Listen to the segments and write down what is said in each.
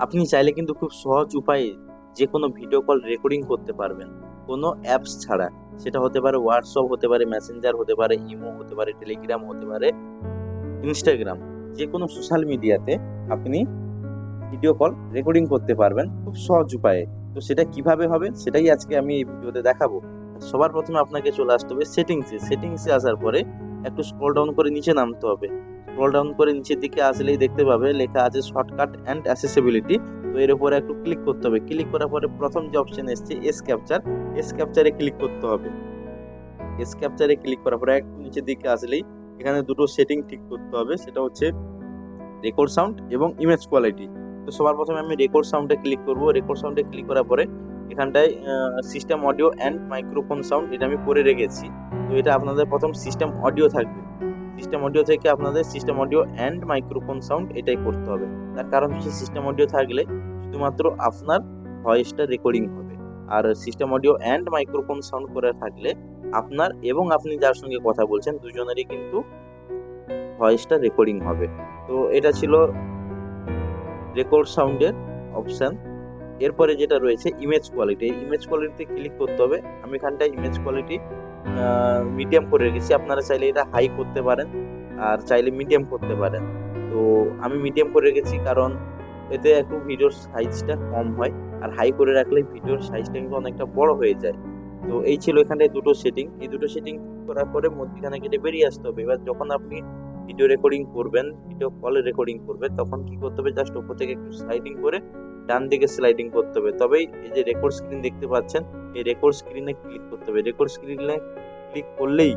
আপনি চাইলে কিন্তু খুব সহজ উপায়ে যে কোনো ভিডিও কল রেকর্ডিং করতে পারবেন। কোনো অ্যাপস ছাড়া। সেটা হতে পারে হোয়াটসঅ্যাপ হতে পারে মেসেঞ্জার হতে পারে ইমো হতে পারে টেলিগ্রাম হতে পারে ইনস্টাগ্রাম যে কোনো সোশ্যাল মিডিয়াতে আপনি ভিডিও কল রেকর্ডিং করতে পারবেন। খুব সহজ উপায়ে। তো সেটা কীভাবে হবে সেটাই আজকে আমি এই ভিডিওতে দেখাবো। সবার প্রথমে আপনাকে চলে আসতে হবে সেটিংসে সেটিংসে আসার পরে একটু স্ক্রল ডাউন করে নিচে নামতে হবে। স্ক্রল ডাউন করে নিচের দিকে আসলেই দেখতে পাবে, লেখা আছে শর্টকাট অ্যান্ড অ্যাসেসিবিলিটি তো এর উপরে একটু ক্লিক করতে হবে। ক্লিক করার পরে প্রথম যে অপশন এসছে এস ক্যাপচার এস ক্যাপচারে ক্লিক করতে হবে। এস ক্যাপচারে ক্লিক করার পরে একটু নিচের দিকে আসলেই এখানে দুটো সেটিং ঠিক করতে হবে। সেটা হচ্ছে রেকর্ড সাউন্ড এবং ইমেজ কোয়ালিটি তো সবার প্রথমে আমি রেকর্ড সাউন্ডে ক্লিক করব। রেকর্ড সাউন্ডে ক্লিক করার পরে এখানটায় system audio and microphone sound এটা আমি করে রেখেছি। তো এটা আপনাদের প্রথম সিস্টেম অডিও থাকবে। সিস্টেম অডিও থেকে আপনাদের system audio and microphone sound এটাই করতে হবে। তার কারণ হচ্ছে সিস্টেম অডিও থাকলে শুধুমাত্র আপনার ভয়েসটা রেকর্ডিং হবে। আর system audio and microphone sound করে থাকলে আপনার এবং আপনি যার সঙ্গে কথা বলছেন দুজনেরই কিন্তু ভয়েসটা রেকর্ডিং হবে। তো এটা ছিল রেকর্ড সাউন্ডের অপশান এরপরে যেটা রয়েছে ইমেজ কোয়ালিটি এই ইমেজ কোয়ালিটিতে ক্লিক করতে হবে। আমি এখানটায় ইমেজ কোয়ালিটি মিডিয়াম করে রেখেছি। আপনারা চাইলে এটা হাই করতে পারেন। আর চাইলে মিডিয়াম করতে পারেন। তো আমি মিডিয়াম করে রেখেছি কারণ এতে একটু ভিডিওর সাইজটা কম হয় আর হাই করে রাখলে ভিডিওর সাইজটা কিন্তু অনেকটা বড় হয়ে যায়। তো এই ছিল এখানে দুটো সেটিং এই দুটো সেটিং করার পরে মধ্যখানে কেটে বেরিয়ে আসতে হবে। এবার যখন আপনি ভিডিও রেকর্ডিং করবেন ভিডিও কলে রেকর্ডিং করবেন, তখন কি করতে হবে? জাস্ট উপর থেকে একটু স্লাইডিং করে ডান দিকে স্লাইডিং করতে হবে। তবেই এই যে রেকর্ড স্ক্রিন দেখতে পাচ্ছেন, এই রেকর্ড স্ক্রিনে ক্লিক করতে হবে। রেকর্ড স্ক্রিনে ক্লিক করলেই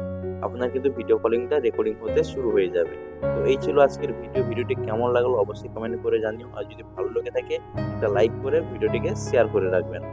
আপনার কিন্তু ভিডিও কলিংটা রেকর্ডিং হতে শুরু হয়ে যাবে। তো এই ছিল আজকের ভিডিও ভিডিওটি কেমন লাগল অবশ্যই কমেন্ট করে জানিও। আর যদি ভালো লেগে থাকে, একটা লাইক করে ভিডিওটিকে শেয়ার করে রাখবেন।